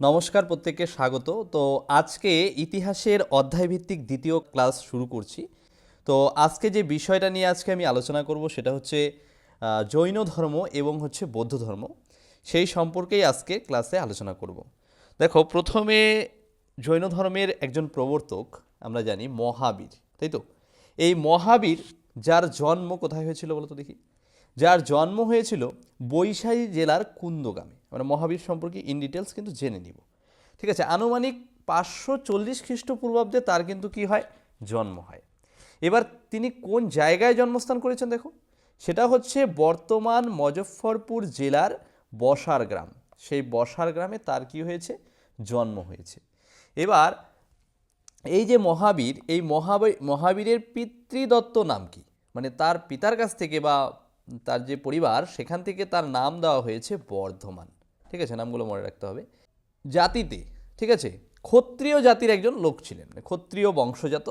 নমস্কার প্রত্যেককে, স্বাগত। তো আজকে ইতিহাসের অধ্যায়ভিত্তিক দ্বিতীয় ক্লাস শুরু করছি। তো আজকে যে বিষয়টা নিয়ে আজকে আমি আলোচনা করব সেটা হচ্ছে জৈন ধর্ম এবং হচ্ছে বৌদ্ধ ধর্ম। সেই সম্পর্কেই আজকে ক্লাসে আলোচনা করব। দেখো, প্রথমে জৈন ধর্মের একজন প্রবর্তক, আমরা জানি মহাবীর, তাই তো? এই মহাবীর, যার জন্ম কোথায় হয়েছিল বলতো দেখি? যার জন্ম হয়েছিল বৈশালী জেলার কুন্দগ্রামে আমরা মহাবীর সম্পর্কে ইন ডিটেলস কিন্তু জেনে নিব। ঠিক আছে, আনুমানিক পাঁচশো চল্লিশ খ্রিস্টপূর্বাব্দে তার কিন্তু কি হয়? জন্ম হয়। এবার তিনি কোন জায়গায় জন্মস্থান করেছেন দেখো? সেটা হচ্ছে বর্তমান মজফ্ফরপুর জেলার বসার গ্রাম। সেই বসার গ্রামে তার কি হয়েছে? জন্ম হয়েছে। এবার এই যে মহাবীর, এই মহাবীর, মহাবীরের পিতৃদত্ত নাম কি? মানে তার পিতার কাছ থেকে বা তার যে পরিবার, সেখান থেকে তার নাম দেওয়া হয়েছে বর্ধমান। ঠিক আছে? নামগুলো মনে রাখতে হবে। জাতিতে, ঠিক আছে? ক্ষত্রিয় জাতির একজন লোক ছিলেন। ক্ষত্রিয় বংশজাত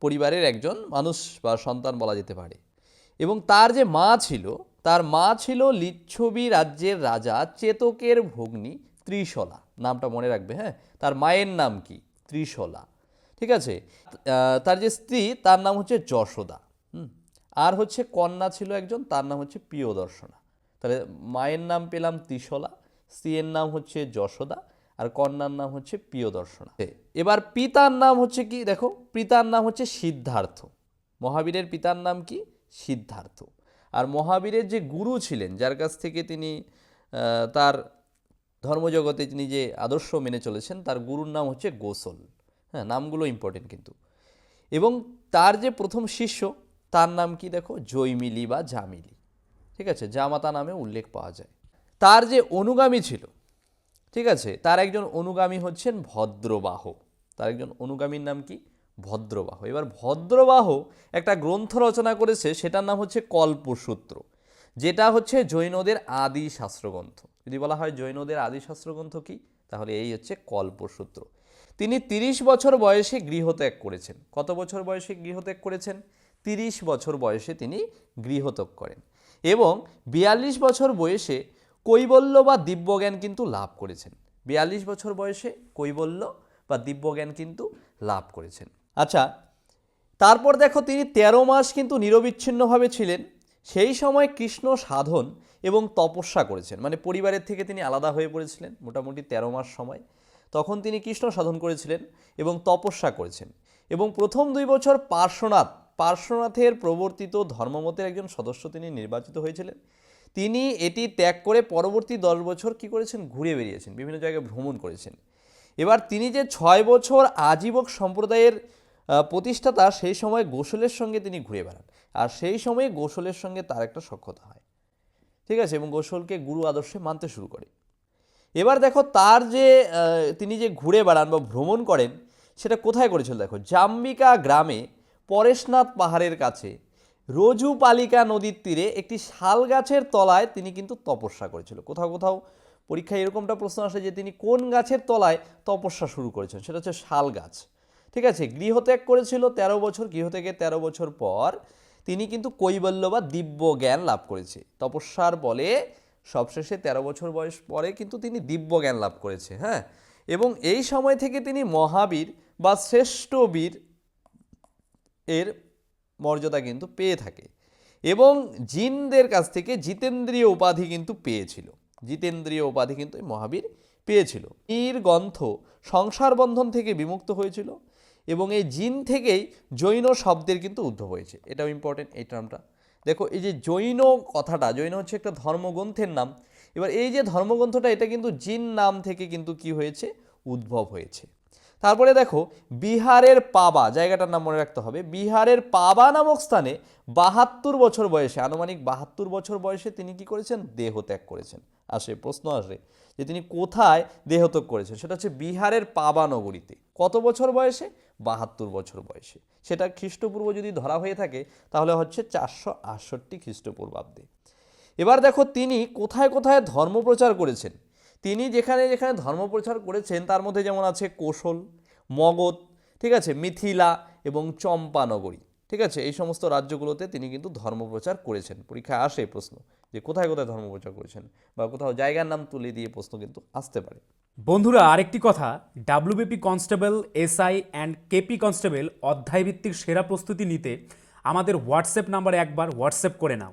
পরিবারের একজন মানুষ বা সন্তান বলা যেতে পারে। এবং তার যে মা ছিল, তার মা ছিল লিচ্ছবি রাজ্যের রাজা চেতকের ভগ্নী ত্রিশলা। নামটা মনে রাখবে হ্যাঁ? তার মায়ের নাম কি? ত্রিশলা। ঠিক আছে? তার যে স্ত্রী, তার নাম হচ্ছে যশোদা। আর হচ্ছে কন্যা ছিল একজন, তার নাম হচ্ছে প্রিয়দর্শনা। তাহলে মায়ের নাম পেলাম ত্রিশলা স্ত্রীর নাম হচ্ছে যশোদা আর কন্যার নাম হচ্ছে প্রিয়দর্শনা। এবার পিতার নাম হচ্ছে কি? দেখো, পিতার নাম হচ্ছে সিদ্ধার্থ। মহাবীরের পিতার নাম কি? সিদ্ধার্থ। আর মহাবীরের যে গুরু ছিলেন, যার কাছ থেকে তিনি তার ধর্মজগতে তিনি যে আদর্শ মেনে চলেছেন, তার গুরুর নাম হচ্ছে গোসল। হ্যাঁ নামগুলো ইম্পর্টেন্ট কিন্তু। এবং তার যে প্রথম শিষ্য, তার নাম কি? দেখো জৈমিলি বা জামিলি। ঠিক আছে? জামাতা নামে উল্লেখ পাওয়া যায়। তার যে অনুগামী ছিল, ঠিক আছে? তার একজন অনুগামী হচ্ছেন ভদ্রবাহ। তার একজন অনুগামীর নাম কি? ভদ্রবাহ। এবার ভদ্রবাহ একটা গ্রন্থ রচনা করেছে, সেটার নাম হচ্ছে কল্পসূত্র। যেটা হচ্ছে জৈনদের আদি শাস্ত্রগ্রন্থ। যদি বলা হয় জৈনদের আদি শাস্ত্রগ্রন্থ কি? তাহলে এই হচ্ছে কল্পসূত্র। তিনি তিরিশ বছর বয়সে গৃহত্যাগ করেছেন। কত বছর বয়সে গৃহত্যাগ করেছেন? তিরিশ বছর বয়সে তিনি গৃহত্যাগ করেন। এবং বিয়াল্লিশ বছর বয়সে কৈবল্য বা দিব্যজ্ঞান কিন্তু লাভ করেছেন। বিয়াল্লিশ বছর বয়সে কৈবল্য বা দিব্যজ্ঞান কিন্তু লাভ করেছেন। আচ্ছা তারপর দেখো তিনি তেরো মাস কিন্তু নিরবিচ্ছিন্নভাবে ছিলেন। সেই সময় কৃষ্ণ সাধন এবং তপস্যা করেছেন। মানে পরিবারের থেকে তিনি আলাদা হয়ে পড়েছিলেন মোটামুটি তেরো মাস সময়। তখন তিনি কৃষ্ণ সাধন করেছিলেন এবং তপস্যা করেছেন। এবং প্রথম দুই বছর পার্শ্বনাথ, পার্শ্বনাথের প্রবর্তিত ধর্মমতের একজন সদস্য তিনি নির্বাচিত হয়েছিলেন। তিনি এটি ত্যাগ করে পরবর্তী দশ বছর কি করেছেন? ঘুরে বেরিয়েছেন বিভিন্ন জায়গায় ভ্রমণ করেছেন। এবার তিনি যে ছয় বছর আজীবক সম্প্রদায়ের প্রতিষ্ঠাতা, সেই সময় গোসলের সঙ্গে তিনি ঘুরে বেড়ান। আর সেই সময়ে গোসলের সঙ্গে তার একটা সক্ষতা হয়। ঠিক আছে? এবং গোসলকে গুরু আদর্শে মানতে শুরু করে। এবার দেখো, তার যে তিনি যে ঘুরে বেড়ান বা ভ্রমণ করেন, সেটা কোথায় করেছিল? দেখো, জাম্বিকা গ্রামে পরেশনাথ পাহাড়ের কাছে রজুপালিকা নদীর তীরে একটি শাল গাছের তলায় তিনি কিন্তু তপস্যা করেছিল। কোথাও কোথাও পরীক্ষায় এরকমটা প্রশ্ন আসে যে তিনি কোন গাছের তলায় তপস্যা শুরু করেছেন? সেটা হচ্ছে শাল গাছ। ঠিক আছে, গৃহত্যাগ করেছিল তেরো বছর গৃহ থেকে তেরো বছর পর তিনি কিন্তু কৈবল্য বা দিব্য জ্ঞান লাভ করেছে। তপস্যার বলে সবশেষে তেরো বছর বয়স পরে কিন্তু তিনি দিব্য জ্ঞান লাভ করেছে হ্যাঁ? এবং এই সময় থেকে তিনি মহাবীর বা শ্রেষ্ঠ বীর এর মর্যাদা কিন্তু পেয়ে থাকে। এবং জিনদের কাছ থেকে জিতেন্দ্রীয় উপাধি কিন্তু পেয়েছিল। জিতেন্দ্রীয় উপাধি কিন্তু মহাবীর পেয়েছিল। বীর গ্রন্থ সংসার বন্ধন থেকে বিমুক্ত হয়েছিল এবং এই জিন থেকেই জৈন শব্দের কিন্তু উদ্ভব হয়েছে। এটাও ইম্পর্টেন্ট এই টার্মটা দেখো, এই যে জৈন কথাটা, জৈন হচ্ছে একটা ধর্মগ্রন্থের নাম। এবার এই যে ধর্মগ্রন্থটা, এটা কিন্তু জিন নাম থেকে কিন্তু কি হয়েছে? উদ্ভব হয়েছে। তারপরে দেখো, বিহারের পাবা, জায়গাটার নাম মনে রাখতে হবে, বিহারের পাবা নামক স্থানে বাহাত্তর বছর বয়সে, আনুমানিক বাহাত্তর বছর বয়সে তিনি কি করেছেন? দেহত্যাগ করেছেন। আসে, প্রশ্ন আসে যে তিনি কোথায় দেহত্যাগ করেছেন? সেটা হচ্ছে বিহারের পাবা নগরীতে। কত বছর বয়সে? বাহাত্তর বছর বয়সে। সেটা খ্রিস্টপূর্ব যদি ধরা হয়ে থাকে, তাহলে হচ্ছে চারশো আটষট্টি খ্রিস্টপূর্বাব্দে। এবার দেখো তিনি কোথায় কোথায় ধর্মপ্রচার করেছেন? তিনি যেখানে যেখানে ধর্মপ্রচার করেছেন, তার মধ্যে যেমন আছে কোশল, মগধ, ঠিক আছে, মিথিলা এবং চম্পানগরী, ঠিক আছে, এই সমস্ত রাজ্যগুলোতে তিনি কিন্তু ধর্মপ্রচার করেছেন। পরীক্ষায় আসে প্রশ্ন যে কোথায় কোথায় ধর্মপ্রচার করেছেন বা কোথাও জায়গার নাম তুলে দিয়ে প্রশ্ন কিন্তু আসতে পারে। বন্ধুরা, আরেকটি কথা WBP constable SI and KP constable অধ্যায়ভিত্তিক সেরা প্রস্তুতি নিতে আমাদের হোয়াটসঅ্যাপ নাম্বারে একবার হোয়াটসঅ্যাপ করে নাও।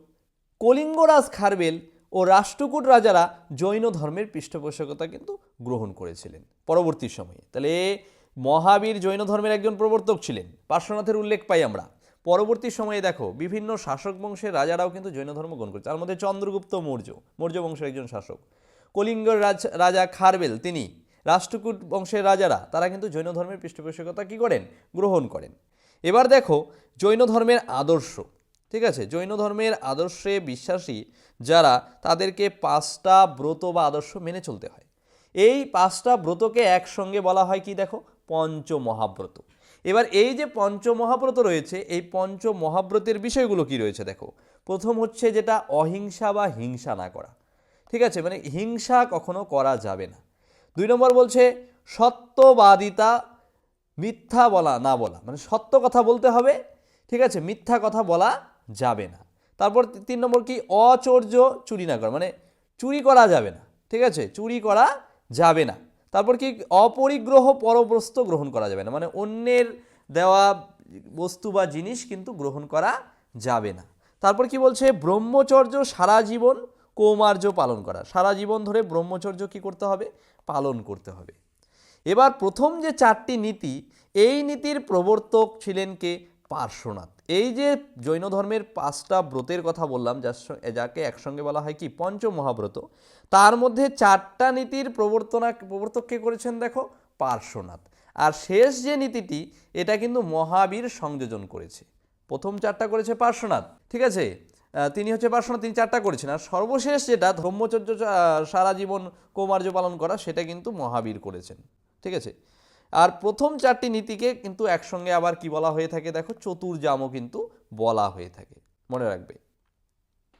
কলিঙ্গরাজ খারবেল ও রাষ্ট্রকূট রাজারা জৈন ধর্মের পৃষ্ঠপোষকতা কিন্তু গ্রহণ করেছিলেন পরবর্তী সময়ে। তাহলে মহাবীর জৈন ধর্মের একজন প্রবর্তক ছিলেন। পার্শ্বনাথের উল্লেখ পাই আমরা। পরবর্তী সময়ে দেখো, বিভিন্ন শাসক বংশের রাজারাও কিন্তু জৈন ধর্ম গ্রহণ করেছে। তার মধ্যে চন্দ্রগুপ্ত মৌর্য মৌর্য বংশের একজন শাসক। কলিঙ্গর রাজ, রাজা খারবেল, তিনি রাষ্ট্রকূট বংশের রাজারা, তারা কিন্তু জৈন ধর্মের পৃষ্ঠপোষকতা কী করেন? গ্রহণ করেন। এবার দেখো, জৈন ধর্মের আদর্শ। ঠিক আছে? জৈন ধর্মের আদর্শে বিশ্বাসী যারা, তাদেরকে পাঁচটা ব্রত বা আদর্শ মেনে চলতে হয়। এই পাঁচটা ব্রতকে একসঙ্গে বলা হয় কি দেখো? পঞ্চ মহাব্রত এবার এই যে পঞ্চ মহাব্রত রয়েছে, এই পঞ্চ মহাব্রতের বিষয়গুলো কি রয়েছে দেখো? প্রথম হচ্ছে যেটা অহিংসা বা হিংসা না করা। ঠিক আছে? মানে হিংসা কখনো করা যাবে না। দুই নম্বর বলছে সত্যবাদিতা মিথ্যা বলা না বলা। মানে সত্য কথা বলতে হবে, ঠিক আছে? মিথ্যা কথা বলা যাবে না। তারপর তিন নম্বর কি? অচর্য চুরি না করা মানে চুরি করা যাবে না, ঠিক আছে? চুরি করা যাবে না। তারপর কি? অপরিগ্রহ পরবস্ত গ্রহণ করা যাবে না মানে অন্যের দেওয়া বস্তু বা জিনিস কিন্তু গ্রহণ করা যাবে না। তারপর কি বলছে? ব্রহ্মচর্য সারা জীবন কৌমার্য পালন করা। সারা জীবন ধরে ব্রহ্মচর্য কি করতে হবে? পালন করতে হবে। এবার প্রথম যে চারটি নীতি, এই নীতির প্রবর্তক ছিলেন কে? পার্শ্বনাথ। এই যে জৈন ধর্মের পাঁচটা ব্রতের কথা বললাম যার যাকে একসঙ্গে বলা হয় কি? পঞ্চ মহাব্রত তার মধ্যে চারটা নীতির প্রবর্তনা প্রবর্তক কে করেছেন দেখো? পার্শ্বনাথ। আর শেষ যে নীতিটি এটা কিন্তু মহাবীর সংযোজন করেছে। প্রথম চারটা করেছে পার্শ্বনাথ ঠিক আছে? তিনি হচ্ছে পার্শ্বনাথ তিনি চারটা করেছেন। আর সর্বশেষ যেটা ব্রহ্মচর্য আহ, সারা জীবন কৌমার্য পালন করা সেটা কিন্তু মহাবীর করেছেন ঠিক আছে? আর প্রথম চারটি নীতিকে কিন্তু একসঙ্গে আবার কি বলা হয়ে থাকে? দেখো চতুর্জামও কিন্তু বলা হয়ে থাকে। মনে রাখবে।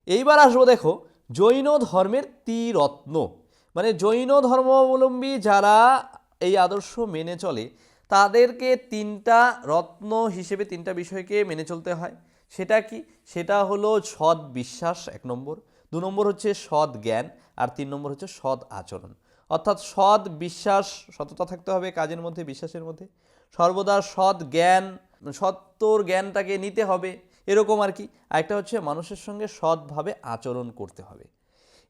এইবার আসব দেখো, জৈন ধর্মের ত্রিরত্ন মানে জৈন ধর্মাবলম্বী যারা এই আদর্শ মেনে চলে, তাদেরকে তিনটা রত্ন হিসেবে, তিনটা বিষয়কে মেনে চলতে হয়। সেটা কি? সেটা হলো সৎ বিশ্বাস এক নম্বর। দু নম্বর হচ্ছে সৎ জ্ঞান আর তিন নম্বর হচ্ছে সৎ আচরণ। অর্থাৎ সৎ বিশ্বাস, সততা থাকতে হবে কাজের মধ্যে, বিশ্বাসের মধ্যে। সর্বদা সৎ জ্ঞান সত্যর জ্ঞানটাকে নিতে হবে, এরকম আর কি। আরেকটা হচ্ছে মানুষের সঙ্গে সৎভাবে আচরণ করতে হবে।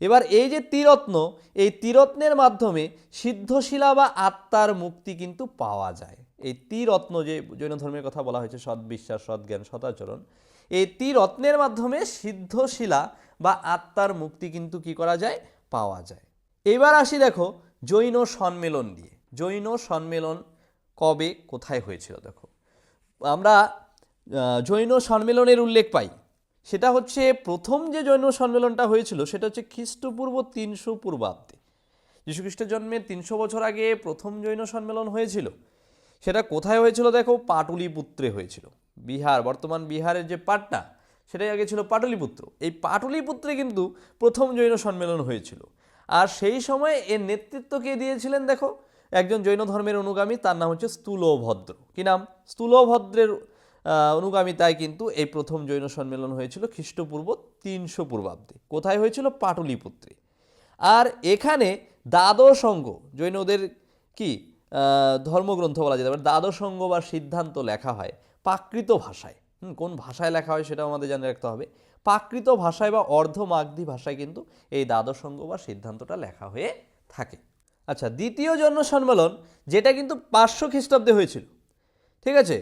এবার এই যে ত্রিরত্ন এই ত্রিরত্নের মাধ্যমে সিদ্ধশিলা বা আত্মার মুক্তি কিন্তু পাওয়া যায়। এই ত্রিরত্ন যে জৈন ধর্মের কথা বলা হয়েছে, সৎ বিশ্বাস, সৎ জ্ঞান সদাচরণ এই ত্রিরত্নের মাধ্যমে সিদ্ধশিলা বা আত্মার মুক্তি কিন্তু কি করা যায়? পাওয়া যায়। এবার আসি দেখো জৈন সম্মেলন দিয়ে। জৈন সম্মেলন কবে, কোথায় হয়েছিল দেখো। আমরা জৈন সম্মেলনের উল্লেখ পাই। সেটা হচ্ছে প্রথম যে জৈন সম্মেলনটা হয়েছিল, সেটা হচ্ছে খ্রিস্টপূর্ব তিনশো পূর্বাব্দে। যীশুখ্রিস্টের জন্মের তিনশো বছর আগে প্রথম জৈন সম্মেলন হয়েছিল। সেটা কোথায় হয়েছিল দেখো? পাটুলিপুত্রে হয়েছিল। বিহার, বর্তমান বিহারের যে পাটনা, সেটাই আগে ছিল পাটলিপুত্র। এই পাটলিপুত্রে কিন্তু প্রথম জৈন সম্মেলন হয়েছিল। সেই সময় এর নেতৃত্ব কে দিয়েছিলেন দেখো? একজন জৈন ধর্মের অনুগামী, তার নাম হচ্ছে স্থূলভদ্র। কি নাম? স্থূলভদ্রের অনুগামিতায় কিন্তু এই প্রথম জৈন সম্মেলন হয়েছিল খ্রিস্টপূর্ব তিনশো পূর্বাব্দে। কোথায় হয়েছিল? পাটলিপুত্রে। আর এখানে দ্বাদশ অঙ্গ, জৈনদের কি? ধর্মগ্রন্থ বলা যেতে পারে। দ্বাদশ অঙ্গ বা সিদ্ধান্ত লেখা হয় প্রাকৃত ভাষায়। কোন ভাষায় লেখা হয় সেটাও আমাদের জানে রাখতে হবে। প্রাকৃত ভাষায় বা অর্ধমাগধী ভাষায় কিন্তু এই দ্বাদশ অঙ্গ বা সিদ্ধান্তটা লেখা হয়ে থাকে। আচ্ছা দ্বিতীয় জন্ম সম্মেলন, যেটা কিন্তু পাঁচশো খ্রিস্টাব্দে হয়েছিল। ঠিক আছে?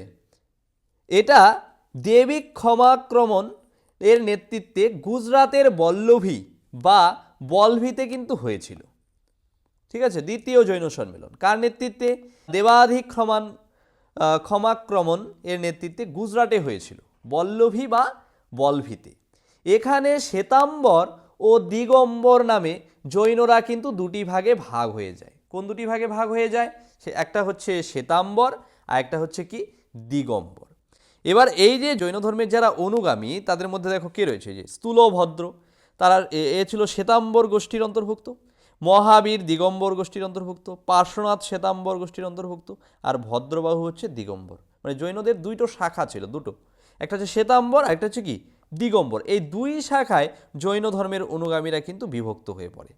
এটা দেবী ক্ষমাক্রমণ এর নেতৃত্বে গুজরাতের বল্লভী বা বলভিতে কিন্তু হয়েছিল। ঠিক আছে? দ্বিতীয় জৈন সম্মেলন। কার নেতৃত্বে? দেবাধিক ক্ষমান ক্ষমাক্রমণ এর নেতৃত্বে গুজরাটে হয়েছিল। বল্লভী বা বলভিতে। এখানে শ্বেতাম্বর ও দিগম্বর নামে জৈনরা কিন্তু দুটি ভাগে ভাগ হয়ে যায়। কোন দুটি ভাগে ভাগ হয়ে যায়? সে একটা হচ্ছে শ্বেতাম্বর আর একটা হচ্ছে কি? দিগম্বর। এবার এই যে জৈন ধর্মের যারা অনুগামী, তাদের মধ্যে দেখো কে রয়েছে? যে স্থূলভদ্র। তারা এ- ছিল শ্বেতাম্বর গোষ্ঠীর অন্তর্ভুক্ত, মহাবীর দিগম্বর গোষ্ঠীর অন্তর্ভুক্ত, পার্শ্বনাথ শ্বেতাম্বর গোষ্ঠীর অন্তর্ভুক্ত আর ভদ্রবাহু হচ্ছে দিগম্বর। মানে জৈনদের দুইটো শাখা ছিল, দুটো। একটা হচ্ছে শ্বেতাম্বর একটা হচ্ছে কি? দিগম্বর। এই দুই শাখায় জৈন ধর্মের অনুগামীরা কিন্তু বিভক্ত হয়ে পড়ে।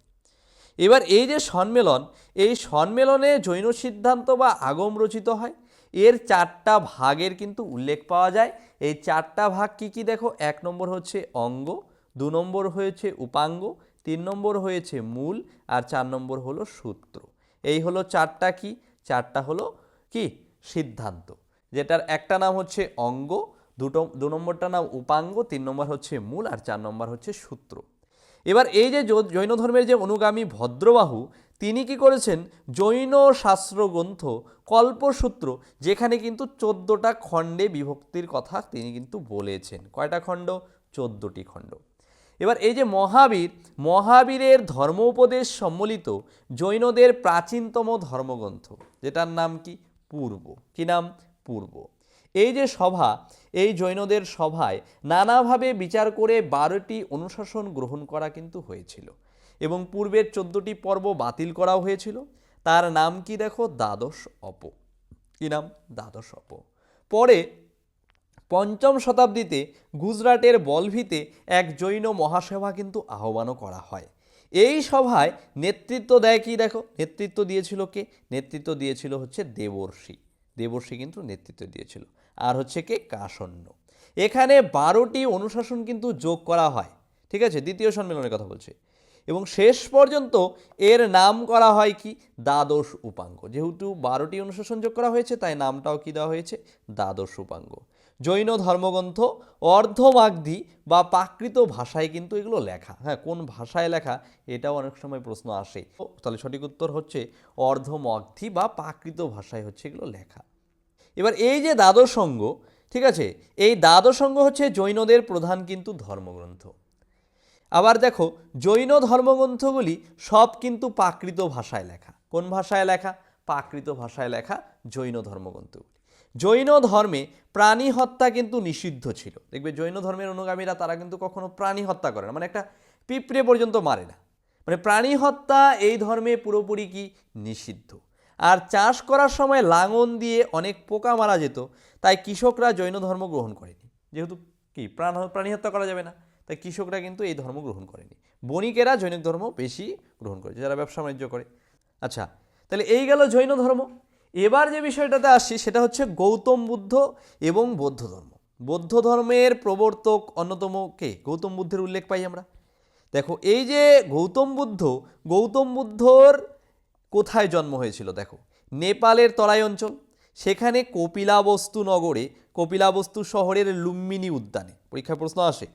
এবার এই যে সম্মেলন এই সম্মেলনে জৈন সিদ্ধান্ত বা আগম রচিত হয়। এর চারটা ভাগের কিন্তু উল্লেখ পাওয়া যায়। এই চারটা ভাগ কি কি দেখো? এক নম্বর হচ্ছে অঙ্গ, দু নম্বর হয়েছে উপাঙ্গ, তিন নম্বর হয়েছে মূল, আর চার নম্বর হলো সূত্র। এই হলো চারটা কি? চারটা হলো কি? সিদ্ধান্ত। যেটার একটা নাম হচ্ছে অঙ্গ দুটো, দু নম্বরটা নাম উপাঙ্গ, তিন নম্বর হচ্ছে মূল, আর চার নম্বর হচ্ছে সূত্র। এবার এই যে জৈন ধর্মের যে অনুগামী ভদ্রবাহু, তিনি কি করেছেন? জৈন শাস্ত্রগ্রন্থ কল্পসূত্র, যেখানে কিন্তু চোদ্দোটা খণ্ডে বিভক্তির কথা তিনি কিন্তু বলেছেন। কয়টা খণ্ড? চোদ্দোটি খণ্ড। এবার এই যে মহাবীর, মহাবীরের ধর্ম উপদেশ সম্বলিত জৈনদের প্রাচীনতম ধর্মগ্রন্থ, যেটার নাম কি? পূর্ব। কি নাম? পূর্ব। এই যে সভা, এই জৈনদের সভায় নানাভাবে বিচার করে বারোটি অনুশাসন গ্রহণ করা কিন্তু হয়েছিল এবং পূর্বের চোদ্দটি পর্ব বাতিল করাও হয়েছিল। তার নাম কি দেখো? দ্বাদশ অপ। কি নাম? দ্বাদশ অপ। পরে পঞ্চম শতাব্দীতে গুজরাটের বলভিতে এক জৈন মহাসভা কিন্তু আহ্বানও করা হয়। এই সভায় নেতৃত্ব দেয় কি দেখো? নেতৃত্ব দিয়েছিল কে? নেতৃত্ব দিয়েছিল হচ্ছে দেবর্ষি। দেবর্ষি কিন্তু নেতৃত্ব দিয়েছিল। আর হচ্ছে কে কাসন্ন। এখানে বারোটি অনুশাসন কিন্তু যোগ করা হয়। ঠিক আছে? দ্বিতীয় সম্মেলনের কথা বলছে। এবং শেষ পর্যন্ত এর নাম করা হয় কি? দ্বাদশ উপাঙ্গ। যেহেতু বারোটি অনুশাসন যোগ করা হয়েছে, তাই নামটাও কি দেওয়া হয়েছে? দ্বাদশ উপাঙ্গ। জৈন ধর্মগ্রন্থ অর্ধমাগধি বা প্রাকৃত ভাষায় কিন্তু এগুলো লেখা। হ্যাঁ কোন ভাষায় লেখা? এটাও অনেক সময় প্রশ্ন আসে। তাহলে সঠিক উত্তর হচ্ছে অর্ধমাগধি বা প্রাকৃত ভাষায় হচ্ছে এগুলো লেখা। এবার এই যে দ্বাদশ অঙ্গ, ঠিক আছে, এই দ্বাদশ অঙ্গ হচ্ছে জৈনদের প্রধান কিন্তু ধর্মগ্রন্থ। আবার দেখো, জৈন ধর্মগ্রন্থগুলি সব কিন্তু প্রাকৃত ভাষায় লেখা। কোন ভাষায় লেখা? প্রাকৃত ভাষায় লেখা জৈন ধর্মগ্রন্থগুলি। জৈন ধর্মে প্রাণী হত্যা কিন্তু নিষিদ্ধ ছিল। দেখবে জৈন ধর্মের অনুগামীরা তারা কিন্তু কখনো প্রাণী হত্যা করে না মানে একটা পিঁপড়ে পর্যন্ত মারে না। মানে প্রাণী হত্যা এই ধর্মে পুরোপুরি কি? নিষিদ্ধ। আর চাষ করার সময় লাঙল দিয়ে অনেক পোকা মারা যেত, তাই কৃষকরা জৈন ধর্ম গ্রহণ করেনি। যেহেতু কি, প্রাণ, প্রাণী হত্যা করা যাবে না, তাই কৃষকরা কিন্তু এই ধর্ম গ্রহণ করেনি। বণিকেরা জৈনিক ধর্ম বেশি গ্রহণ করেছে, যারা ব্যবসা বাণিজ্য করে। আচ্ছা তাহলে এই গেল জৈন ধর্ম। এবার যে বিষয়টাতে আসছি, সেটা হচ্ছে গৌতম বুদ্ধ এবং বৌদ্ধ ধর্ম। বৌদ্ধ ধর্মের প্রবর্তক অন্যতম কে? গৌতম বুদ্ধের উল্লেখ পাই আমরা। দেখো, এই যে গৌতম বুদ্ধ, গৌতম বুদ্ধর কোথায় জন্ম হয়েছিল, দেখো। নেপালের তরাই অঞ্চল, সেখানে কপিলাবস্তু নগরে, কপিলাবস্তু শহরের লুম্বিনী উদ্যানে পরীক্ষায় প্রশ্ন আসে,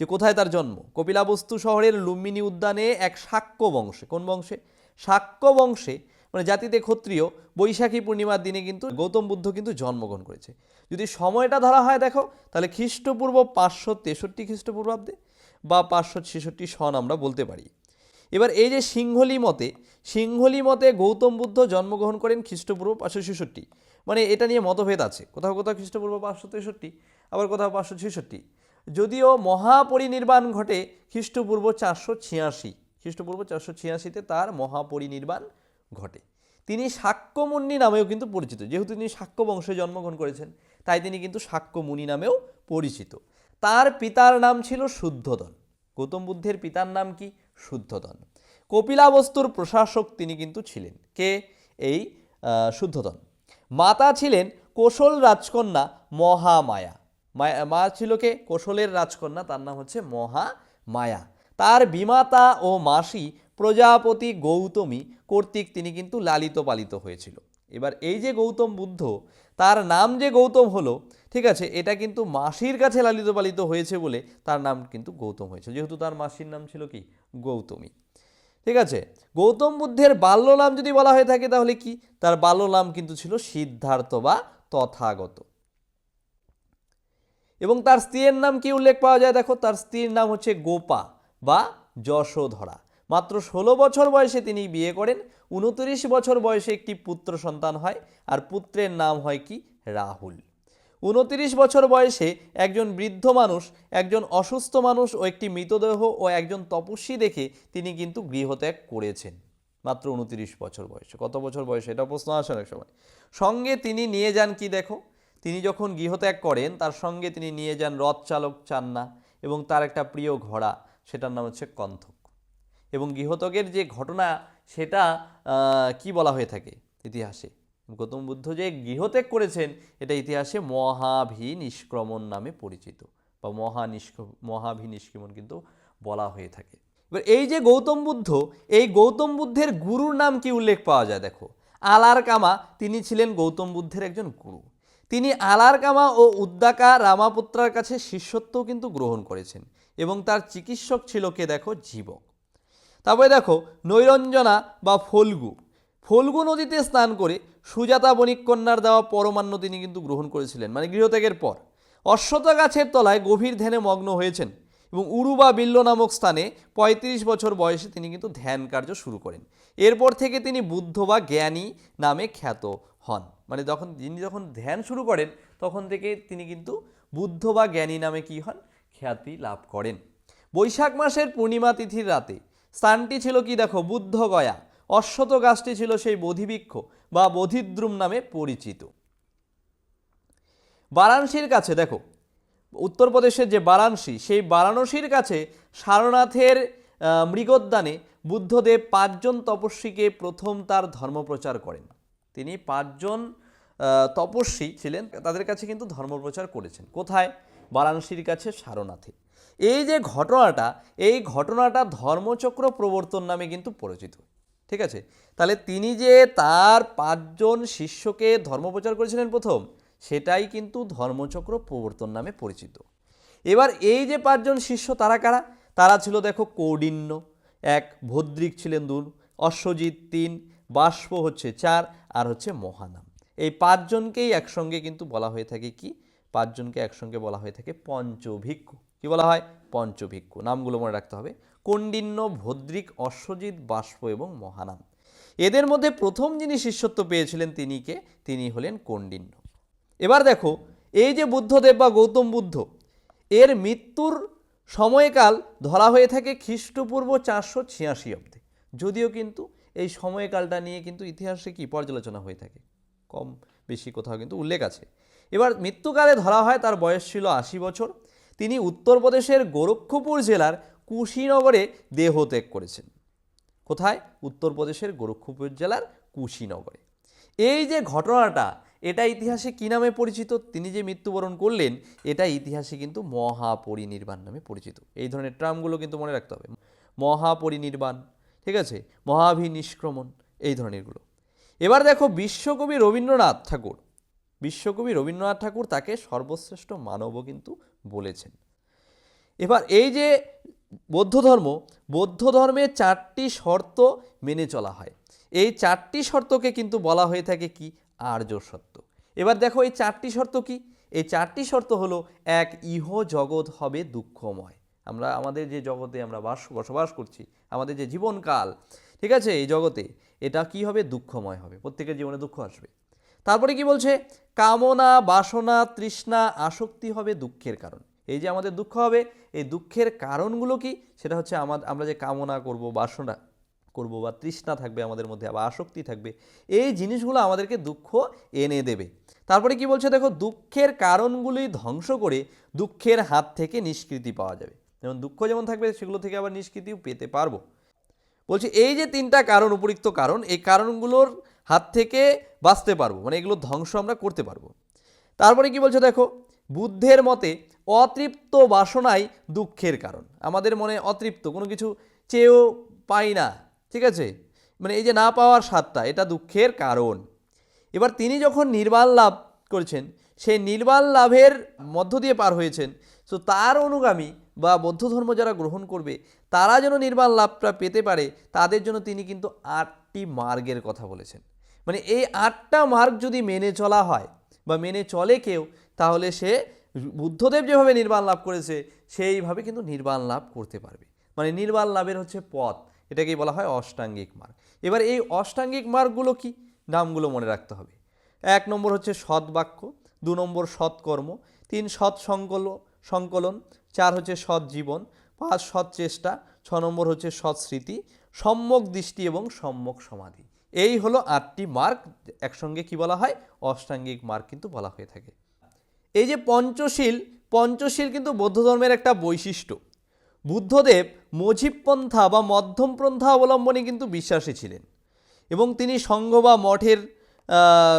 যে কোথায় তার জন্ম? কপিলাবস্তু শহরের লুম্বিনী উদ্যানে এক শাক্য বংশে, কোন বংশে? শাক্য বংশে মানে জাতিতে ক্ষত্রিয়, বৈশাখী পূর্ণিমার দিনে কিন্তু গৌতম বুদ্ধ কিন্তু জন্মগ্রহণ করেছে। যদি সময়টা ধরা হয়, দেখো, তাহলে খ্রিস্টপূর্ব পাঁচশো তেষট্টি খ্রিস্টপূর্বাব্দে বা পাঁচশো ছেষট্টি সন আমরা বলতে পারি। এবার এই যে সিংহলি মতে সিংহলি মতে গৌতম বুদ্ধ জন্মগ্রহণ করেন খ্রিস্টপূর্ব পাঁচশো ছেষট্টি। মানে এটা নিয়ে মতভেদ আছে। কোথাও কোথাও খ্রিস্টপূর্ব পাঁচশো তেষট্টি আবার কোথাও পাঁচশো ছেষট্টি। যদিও মহাপরিনির্বাণ ঘটে খ্রিস্টপূর্ব চারশো ছিয়াশি। খ্রিস্টপূর্ব চারশো ছিয়াশিতে তার মহাপরিনির্বাণ ঘটে। তিনি শাক্যমুনি নামেও কিন্তু পরিচিত। যেহেতু তিনি শাক্য বংশে জন্মগ্রহণ করেছেন, তাই তিনি কিন্তু শাক্যমুনি নামেও পরিচিত। তার পিতার নাম ছিল শুদ্ধোদন। গৌতম বুদ্ধের পিতার নাম কি? শুদ্ধোদন কপিলাবস্তুর প্রশাসক তিনি কিন্তু ছিলেন। কে? এই আহ, শুদ্ধোদন মাতা ছিলেন কোশল রাজকন্যা মহামায়া। মায়া মা ছিল কে? কোশলের রাজকন্যা তার নাম হচ্ছে মহামায়া। তার বিমাতা ও মাসি প্রজাপতি গৌতমী কর্তৃক তিনি কিন্তু লালিত পালিত হয়েছিল। এবার এই যে গৌতম বুদ্ধ, তার নাম যে গৌতম হলো, ঠিক আছে, এটা কিন্তু মাসির কাছে লালিত পালিত হয়েছে বলে তার নাম কিন্তু গৌতম হয়েছে। যেহেতু তার মাসির নাম ছিল কি? গৌতমী। ঠিক আছে, গৌতম বুদ্ধের বাল্য নাম যদি বলা হয়ে থাকে তাহলে কি? তার বাল্য নাম কিন্তু ছিল সিদ্ধার্থ বা তথাগত। এবং তার স্ত্রীর নাম কি উল্লেখ পাওয়া যায়? দেখো, তার স্ত্রীর নাম হচ্ছে গোপা বা যশোধরা। মাত্র ষোলো বছর বয়সে তিনি বিয়ে করেন। উনত্রিশ বছর বয়সে একটি পুত্র সন্তান হয়, আর পুত্রের নাম হয় কি? রাহুল। উনত্রিশ বছর বয়সে একজন বৃদ্ধ মানুষ, একজন অসুস্থ মানুষ ও একটি মৃতদেহ ও একজন তপস্বী দেখে তিনি কিন্তু গৃহত্যাগ করেছেন। মাত্র উনত্রিশ বছর বয়সে। কত বছর বয়সে? এটা প্রশ্ন আসে অনেক সময়। সঙ্গে তিনি নিয়ে যান কি দেখো? তিনি যখন গৃহত্যাগ করেন, তার সঙ্গে তিনি নিয়ে যান রথ চালক চান্না এবং তার একটা প্রিয় ঘোড়া, সেটার নাম হচ্ছে কন্থক। এবং গৃহত্যাগের যে ঘটনা, সেটা কি বলা হয়ে থাকে ইতিহাসে? গৌতম বুদ্ধ যে গৃহত্যাগ করেছেন, এটা ইতিহাসে মহাভি নিষ্ক্রমণ নামে পরিচিত বা মহা নিষ্ক্র মহাভি নিষ্ক্রমণ কিন্তু বলা হয়ে থাকে। এবার এই যে গৌতম বুদ্ধ, এই গৌতম বুদ্ধের গুরুর নাম কি উল্লেখ পাওয়া যায়? দেখো আলার কামা তিনি ছিলেন গৌতম বুদ্ধের একজন গুরু। তিনি আলার কামা ও উদ্দাকা রামাপুত্রার কাছে শিষ্যত্বও কিন্তু গ্রহণ করেছেন এবং তার চিকিৎসক ছিল কে? দেখো, জীবক। তারপরে দেখো, নৈরঞ্জনা বা ফল্গু। ফল্গু নদীতে স্নান করে সুজাতা বণিক কন্যার দেওয়া পরমান্ন তিনি কিন্তু গ্রহণ করেছিলেন মানে গৃহত্যাগের পর। অশ্বতা গাছের তলায় গভীর ধ্যানে মগ্ন হয়েছেন এবং উরুবা বিল্ল নামক স্থানে ৩৫ বছর বয়সে তিনি কিন্তু ধ্যান কার্য শুরু করেন। এরপর থেকে তিনি বুদ্ধ বা জ্ঞানী নামে খ্যাত হন। মানে যখন, যিনি যখন ধ্যান শুরু করেন, তখন থেকে তিনি কিন্তু বুদ্ধ বা জ্ঞানী নামে কি হন? খ্যাতি লাভ করেন। বৈশাখ মাসের পূর্ণিমা তিথির রাতে স্থানটি ছিল কি দেখো? বুদ্ধ গয়া। অশ্বত গাছটি ছিল সেই বোধিবৃক্ষ বা বোধিদ্রুম নামে পরিচিত। বারাণসীর কাছে দেখো, উত্তরপ্রদেশের যে বারাণসী, সেই বারাণসীর কাছে সারনাথের মৃগোদ্যানে বুদ্ধদেব পাঁচজন তপস্বীকে প্রথম তার ধর্মপ্রচার করেন। তিনি পাঁচজন তপস্বী ছিলেন, তাদের কাছে কিন্তু ধর্মপ্রচার করেছেন। কোথায়? বারাণসীর কাছে সারনাথে। এই যে ঘটনাটা, এই ঘটনাটা ধর্মচক্র প্রবর্তন নামে কিন্তু পরিচিত। ঠিক আছে? তাহলে তিনি যে তার পাঁচজন শিষ্যকে ধর্মপ্রচার করেছিলেন প্রথম, সেটাই কিন্তু ধর্মচক্র প্রবর্তন নামে পরিচিত। এবার এই যে পাঁচজন শিষ্য তারা কারা? তারা ছিল দেখো কৌডিন্য, এক ভদ্রিক ছিলেন দুন, অশ্বজিৎ তিন, বাষ্প হচ্ছে চার, আর হচ্ছে মহানাম। এই পাঁচজনকেই একসঙ্গে কিন্তু বলা হয়ে থাকে কি? পাঁচজনকে একসঙ্গে বলা হয়ে থাকে পঞ্চভিক্ষু। কি বলা হয়? পঞ্চভিক্ষু। নামগুলো মনে রাখতে হবে। কণ্ডিন্য ভদ্রিক, অশ্বজিৎ, বাষ্প এবং মহানাম। এদের মধ্যে প্রথম যিনি শিষ্যত্ব পেয়েছিলেন তিনি কে? তিনি হলেন কণ্ডিন্য এবার দেখো, এই যে বুদ্ধদেব বা গৌতম বুদ্ধ, এর মৃত্যুর সময়কাল ধরা হয়ে থাকে খ্রিস্টপূর্ব চারশো ছিয়াশি অব্দে যদিও কিন্তু এই সময়কালটা নিয়ে কিন্তু ইতিহাসে কি পর্যালোচনা হয়ে থাকে? কম বেশি কোথাও কিন্তু উল্লেখ আছে। এবার মৃত্যুকালে ধরা হয় তার বয়স ছিল আশি বছর। তিনি উত্তরপ্রদেশের গোরক্ষপুর জেলার কুশীনগরে দেহত্যাগ করেছেন। কোথায়? উত্তরপ্রদেশের গোরক্ষপুর জেলার কুশীনগরে। এই যে ঘটনাটা, এটা ইতিহাসে কী নামে পরিচিত? তিনি যে মৃত্যুবরণ করলেন, এটা ইতিহাসে কিন্তু মহাপরিনির্বাণ নামে পরিচিত। এই ধরনের ট্রামগুলো কিন্তু মনে রাখতে হবে। মহাপরিনির্বাণ, ঠিক আছে? মহাভিনিষ্ক্রমণ এই ধরনেরগুলো। এবার দেখো বিশ্বকবি রবীন্দ্রনাথ ঠাকুর। বিশ্বকবি রবীন্দ্রনাথ ঠাকুর তাকে সর্বশ্রেষ্ঠ মানবও কিন্তু বলেছেন। এবার এই যে বৌদ্ধ ধর্ম, বৌদ্ধ ধর্মে চারটি শর্ত মেনে চলা হয়। এই চারটি শর্তকে কিন্তু বলা হয়ে থাকে কি? আর্য সত্য। এবার দেখো এই চারটি শর্ত কি? এই চারটি শর্ত হলো এক, ইহ জগৎ হবে দুঃখময়। আমরা, আমাদের যে জগতে আমরা বাস, বসবাস করছি, আমাদের যে জীবনকাল, ঠিক আছে? এই জগতে এটা কি হবে? দুঃখময় হবে। প্রত্যেকের জীবনে দুঃখ আসবে। তারপরে কি বলছে? কামনা, বাসনা, তৃষ্ণা, আসক্তি হবে দুঃখের কারণ। এই যে আমাদের দুঃখ হবে, এই দুঃখের কারণগুলো কি? সেটা হচ্ছে আমাদের আমরা যে কামনা করব, বাসনা করব বা তৃষ্ণা থাকবে আমাদের মধ্যে আবার আসক্তি থাকবে, এই জিনিসগুলো আমাদেরকে দুঃখ এনে দেবে। তারপরে কি বলছে? দেখো, দুঃখের কারণগুলি ধ্বংস করে দুঃখের হাত থেকে নিষ্কৃতি পাওয়া যাবে। যেমন দুঃখ যেমন থাকবে, সেগুলো থেকে আবার নিষ্কৃতিও পেতে পারব। বলছি, এই যে তিনটা কারণ, উপরিক্ত কারণ, এই কারণগুলোর হাত থেকে বাঁচতে পারব মানে এগুলো ধ্বংস আমরা করতে পারব। তারপরে কি বলছে দেখো, বুদ্ধের মতে অতৃপ্ত বাসনাই দুঃখের কারণ। আমাদের মনে অতৃপ্ত, কোনো কিছু চেয়েও পাই না, ঠিক আছে? মানে এই যে না পাওয়ার স্বাদটা, এটা দুঃখের কারণ। এবার তিনি যখন নির্বাণ লাভ করেছেন সেই নির্বাণ লাভের মধ্য দিয়ে পার হয়েছেন, তো তার অনুগামী বা বৌদ্ধ ধর্ম যারা গ্রহণ করবে, তারা যেন নির্বাণ লাভটা পেতে পারে, তাদের জন্য তিনি কিন্তু আটটি মার্গের কথা বলেছেন। মানে এই আটটা মার্গ যদি মেনে চলা হয় বা মেনে চলে কেউ, তাহলে সে বুদ্ধদেব যেভাবে নির্বাণ লাভ করেছে, সেইভাবে কিন্তু নির্বাণ লাভ করতে পারবে। মানে নির্বাণ লাভের হচ্ছে পথ, এটাকেই বলা হয় অষ্টাঙ্গিক মার্গ। এবার এই অষ্টাঙ্গিক মার্গগুলো কি? নামগুলো মনে রাখতে হবে। এক নম্বর হচ্ছে সৎ বাক্য দু নম্বর সৎকর্ম, তিন সৎ সংকল, সংকলন, চার হচ্ছে সৎ জীবন, পাঁচ সৎ চেষ্টা, ছ নম্বর হচ্ছে সৎ স্মৃতি, সম্যক দৃষ্টি এবং সম্যক সমাধি। এই হলো আটটি মার্গ একসঙ্গে কি বলা হয়? অষ্টাঙ্গিক মার্গ কিন্তু বলা হয়ে থাকে। এই যে পঞ্চশীল পঞ্চশীল কিন্তু বৌদ্ধ ধর্মের একটা বৈশিষ্ট্য। বুদ্ধদেব মজিবপন্থা বা মধ্যমপন্থা অবলম্বনে কিন্তু বিশ্বাসী ছিলেন এবং তিনি সংঘ বা মঠের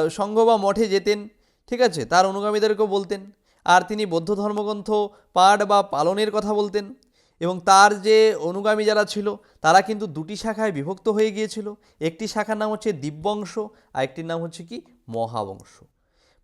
সংঘ বা মঠে যেতেন, ঠিক আছে? তার অনুগামীদেরকেও বলতেন। আর তিনি বৌদ্ধ ধর্মগ্রন্থ, পাঠ বা পালনের কথা বলতেন। এবং তার যে অনুগামী যারা ছিল, তারা কিন্তু দুটি শাখায় বিভক্ত হয়ে গিয়েছিল। একটি শাখার নাম হচ্ছে দিব্যংশ, আর একটির নাম হচ্ছে কি? মহাবংশ।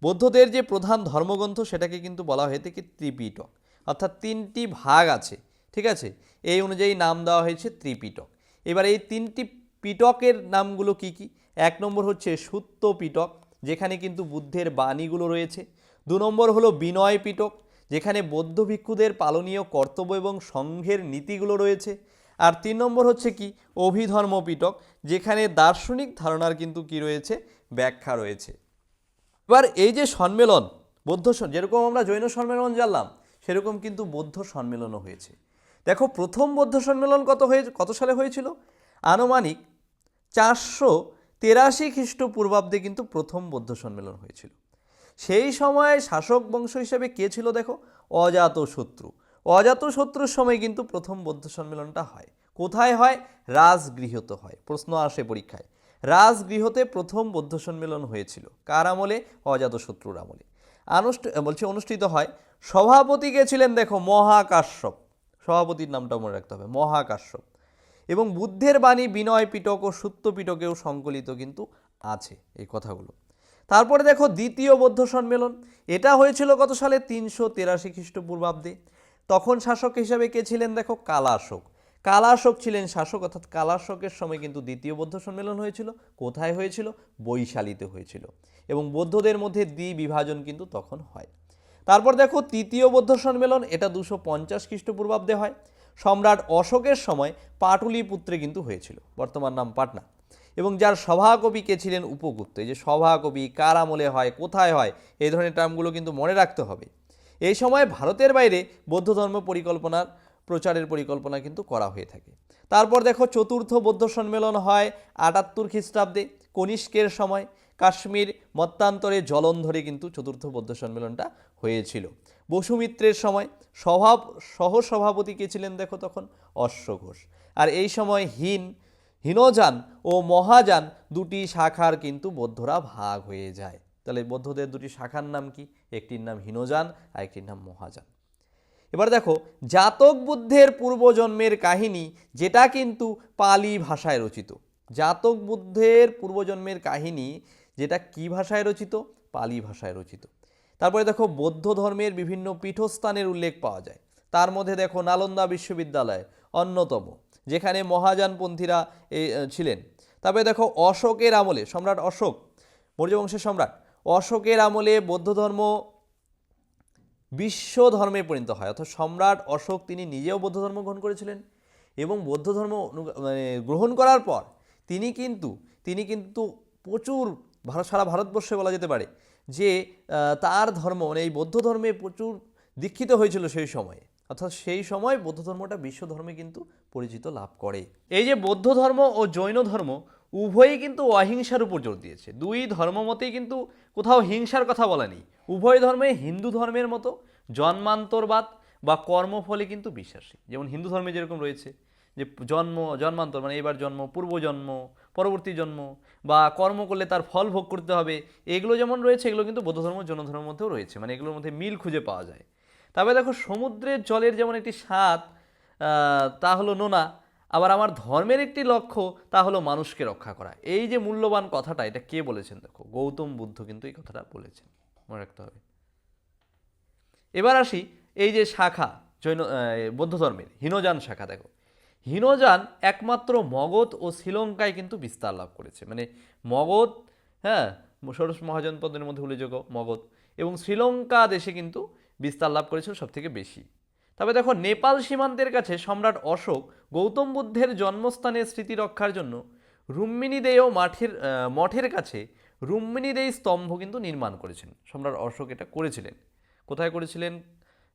বৌদ্ধদের যে প্রধান ধর্মগ্রন্থ, সেটাকে কিন্তু বলা হয়ে থাকে ত্রিপিটক। অর্থাৎ তিনটি ভাগ আছে, ঠিক আছে? এই অনুযায়ী নাম দেওয়া হয়েছে ত্রিপিটক। এবার এই তিনটি পিটকের নামগুলো কি কি? এক নম্বর হচ্ছে সুত্ত পিটক যেখানে কিন্তু বুদ্ধের বাণীগুলো রয়েছে। দু নম্বর হলো বিনয় পিটক যেখানে বৌদ্ধ ভিক্ষুদের পালনীয় কর্তব্য এবং সংঘের নীতিগুলো রয়েছে। আর তিন নম্বর হচ্ছে কি? অভিধর্ম পিটক যেখানে দার্শনিক ধারণার কিন্তু কি রয়েছে? ব্যাখ্যা রয়েছে। এবার এই যে সম্মেলন, বৌদ্ধ যেরকম আমরা জৈন সম্মেলন জানলাম, সেরকম কিন্তু বৌদ্ধ সম্মেলনও হয়েছে। দেখো, প্রথম বৌদ্ধ সম্মেলন কত হয়ে, কত সালে হয়েছিল? আনুমানিক চারশো তেরাশি খ্রিস্টপূর্বাব্দে কিন্তু প্রথম বৌদ্ধ সম্মেলন হয়েছিল। সেই সময় শাসক বংশ হিসেবে কে ছিল দেখো? অজাত শত্রু। অজাত শত্রুর সময় কিন্তু প্রথম বৌদ্ধ সম্মেলনটা হয়। কোথায় হয়? রাজগৃহতে হয়। প্রশ্ন আসে পরীক্ষায়। রাজগৃহতে প্রথম বৌদ্ধ সম্মেলন হয়েছিল। কার আমলে? অজাত শত্রুর আমলে। আনুষ্ঠ, বলছে অনুষ্ঠিত হয়। সভাপতি কে ছিলেন দেখো? মহাকাশ্যপ। সভাপতির নামটা মনে রাখতে হবে। মহাকাশ্যপ। এবং বুদ্ধের বাণী বিনয় পিটক ও সুত্ত পিটকেও সংকলিত কিন্তু আছে এই কথাগুলো। তারপরে দেখো দ্বিতীয় বৌদ্ধ সম্মেলন। এটা হয়েছিল কত সালে? তিনশো তেরাশি খ্রিস্টপূর্বাব্দে। তখন শাসক হিসাবে কে ছিলেন দেখো? কালাশোক। কালাশোক ছিলেন শাসক, অর্থাৎ কালাশোকের সময় কিন্তু দ্বিতীয় বৌদ্ধ সম্মেলন হয়েছিল। কোথায় হয়েছিল? বৈশালীতে হয়েছিল। এবং বৌদ্ধদের মধ্যে দ্বি বিভাজন কিন্তু তখন হয়। তারপর দেখো তৃতীয় বৌদ্ধ সম্মেলন, এটা দুশো পঞ্চাশ খ্রিস্টপূর্বাব্দে হয়। সম্রাট অশোকের সময় পাটুলিপুত্রে কিন্তু হয়েছিল। বর্তমান নাম পাটনা। এবং যার সভাকবি কে ছিলেন উপগুপ্ত? এই যে সভাকবি, কার আমলে হয়, কোথায় হয়, এই ধরনের টার্মগুলো কিন্তু মনে রাখতে হবে। এই সময় ভারতের বাইরে বৌদ্ধ ধর্ম পরিকল্পনার, প্রচারের পরিকল্পনা কিন্তু করা হয়ে থাকে। তারপর দেখো চতুর্থ বৌদ্ধ সম্মেলন হয় আটাত্তর খ্রিস্টাব্দে, কনিষ্কের সময়। কাশ্মীর মত্তান্তরে জলন্ধরে কিন্তু চতুর্থ বৌদ্ধ সম্মেলনটা হয়েছিল। বসুমিত্রের সময় স্বভাব সহসভাপতি কে ছিলেন দেখো তখন অশ্ব ঘোষ আর এই সময় হীন হীনযান ও মহাযান দুটি শাখার কিন্তু বৌদ্ধরা ভাগ হয়ে যায়। তাহলে বৌদ্ধদের দুটি শাখার নাম কি? একটির নাম হীনযান আর একটির নাম মহাযান। এবার দেখো, জাতক বুদ্ধের পূর্বজন্মের কাহিনী যেটা কিন্তু পালি ভাষায় রচিত। জাতক বুদ্ধের পূর্বজন্মের কাহিনী যেটা কি ভাষায় রচিত? পালি ভাষায় রচিত। তারপরে দেখো, বৌদ্ধ ধর্মের বিভিন্ন পীঠস্থানের উল্লেখ পাওয়া যায়। তার মধ্যে দেখো, নালন্দা বিশ্ববিদ্যালয়, অন্যতম। যেখানে মহাযানপন্থীরা এ, ছিলেন। তারপরে দেখো অশোকের আমলে সম্রাট অশোক মৌর্য বংশের সম্রাট অশোকের আমলে বৌদ্ধ ধর্ম বিশ্ব ধর্মে পরিণত হয়। অর্থাৎ সম্রাট অশোক তিনি নিজেও বৌদ্ধ ধর্ম গ্রহণ করেছিলেন এবং বৌদ্ধ ধর্ম মানে গ্রহণ করার পর তিনি কিন্তু তিনি কিন্তু প্রচুর ভারত সারা ভারতবর্ষে বলা যেতে পারে যে তার ধর্ম মানে এই বৌদ্ধ ধর্মে প্রচুর দীক্ষিত হয়েছিল সেই সময়ে। অর্থাৎ সেই সময় বৌদ্ধ ধর্মটা বিশ্ব ধর্মে কিন্তু পরিচিত লাভ করে। এই যে বৌদ্ধ ধর্ম ও জৈন ধর্ম উভয়ই কিন্তু অহিংসার উপর জোর দিয়েছে। দুই ধর্মমতেই কিন্তু কোথাও হিংসার কথা বলেনি উভয় ধর্মে হিন্দু ধর্মের মতো জন্মান্তরবাদ বা কর্মফলে কিন্তু বিশ্বাসী। যেমন হিন্দু ধর্মে যেরকম রয়েছে যে জন্ম, জন্মান্তর মানে এবার জন্ম, পূর্বজন্ম, পরবর্তী জন্ম বা কর্ম করলে তার ফল ভোগ করতে হবে, এগুলো যেমন রয়েছে, এগুলো কিন্তু বৌদ্ধ ধর্ম জৈন ধর্মের মধ্যেও রয়েছে। মানে এগুলোর মধ্যে মিল খুঁজে পাওয়া যায়। তবে দেখো সমুদ্রের জলের যেমন একটি স্বাদ তা হলো নোনা। আবার আমার ধর্মের একটি লক্ষ্য, তা হলো মানুষকে রক্ষা করা। এই যে মূল্যবান কথাটা, এটা কে বলেছেন দেখো? গৌতম বুদ্ধ কিন্তু এই কথাটা বলেছেন। মনে রাখতে হবে। এবার আসি এই যে শাখা, জৈন বৌদ্ধ ধর্মের, হীনযান শাখা দেখো। হীনযান একমাত্র মগধ ও শ্রীলঙ্কায় কিন্তু বিস্তার লাভ করেছে। মানে মগধ হ্যাঁ ষোড়শ মহাজনপদের মধ্যে উল্লেখযোগ্য মগধ এবং শ্রীলঙ্কা দেশে কিন্তু বিস্তার লাভ করেছিল সব থেকে বেশি। তবে দেখো, নেপাল সীমান্তের কাছে সম্রাট অশোক গৌতম বুদ্ধের জন্মস্থানের স্মৃতি রক্ষার জন্য রুম্মিনীদেয় মাঠের মঠের কাছে রুম্মিনীদেয় স্তম্ভ কিন্তু নির্মাণ করেছেন। সম্রাট অশোক এটা করেছিলেন। কোথায় করেছিলেন?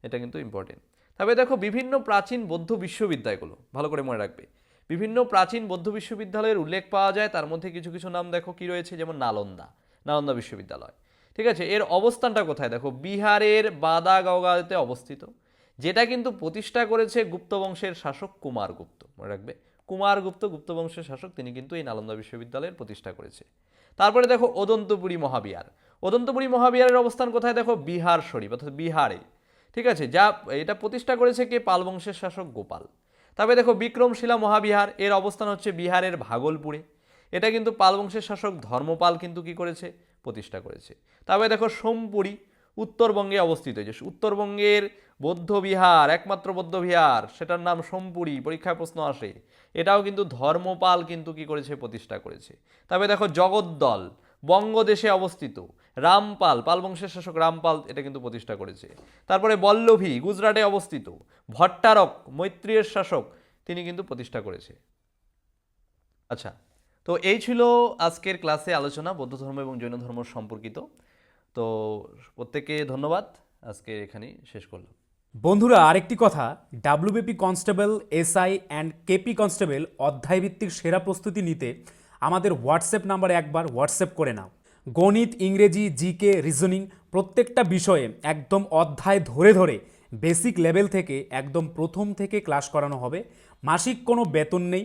এটা কিন্তু ইম্পর্টেন্ট তবে দেখো, বিভিন্ন প্রাচীন বৌদ্ধ বিশ্ববিদ্যালয়গুলো, ভালো করে মনে রাখবে, বিভিন্ন প্রাচীন বৌদ্ধ বিশ্ববিদ্যালয়ের উল্লেখ পাওয়া যায়। তার মধ্যে কিছু কিছু নাম দেখো কি রয়েছে? যেমন নালন্দা নালন্দা বিশ্ববিদ্যালয়। ঠিক আছে? এর অবস্থানটা কোথায়? দেখো, বিহারের বাদাগাঁওগাঁওতে অবস্থিত, যেটা কিন্তু প্রতিষ্ঠা করেছে গুপ্ত বংশের শাসক কুমারগুপ্ত মনে রাখবে? কুমারগুপ্ত গুপ্ত বংশের শাসক, তিনি কিন্তু এই নালন্দা বিশ্ববিদ্যালয়ের প্রতিষ্ঠা করেছে। তারপরে দেখো অদন্তপুরী মহাবিহার। অদন্তপুরী মহাবিহারের অবস্থান কোথায়? দেখো, বিহার শরীফ, অর্থাৎ বিহারে। ঠিক আছে? যা, এটা প্রতিষ্ঠা করেছে কে? পাল বংশের শাসক গোপাল। তবে দেখো, বিক্রমশিলা মহাবিহার, এর অবস্থান হচ্ছে বিহারের ভাগলপুরে। এটা কিন্তু পাল বংশের শাসক ধর্মপাল কিন্তু কি করেছে? প্রতিষ্ঠা করেছে। তবে দেখো সোমপুরী উত্তরবঙ্গে অবস্থিত যে উত্তরবঙ্গের বৌদ্ধ বিহার, একমাত্র বৌদ্ধ বিহার, সেটার নাম সোমপুরী, পরীক্ষায় প্রশ্ন আসে। এটাও কিন্তু ধর্মপাল কিন্তু কি করেছে? প্রতিষ্ঠা করেছে। তবে দেখো জগদ্দল, বঙ্গদেশে অবস্থিত, রামপাল, পাল বংশের শাসক রামপাল এটা কিন্তু প্রতিষ্ঠা করেছে। তারপরে বল্লভী, গুজরাটে অবস্থিত, ভট্টারক, মৈত্রীয়ের শাসক, তিনি কিন্তু প্রতিষ্ঠা করেছে। আচ্ছা তো এই ছিল আজকের ক্লাসে আলোচনা বৌদ্ধ ধর্ম এবং জৈন ধর্ম সম্পর্কিত। তো প্রত্যেককে ধন্যবাদ। আজকে এখানেই শেষ করলাম। বন্ধুরা, আরেকটি কথা। WBP constable SI and KP constable অধ্যায়ভিত্তিক সেরা প্রস্তুতি নিতে আমাদের হোয়াটসঅ্যাপ নাম্বারে একবার হোয়াটসঅ্যাপ করে নাও। গণিত, ইংরেজি জিকে রিজনিং প্রত্যেকটা বিষয়ে একদম অধ্যায় ধরে ধরে বেসিক লেভেল থেকে একদম প্রথম থেকে ক্লাস করানো হবে। মাসিক কোনো বেতন নেই।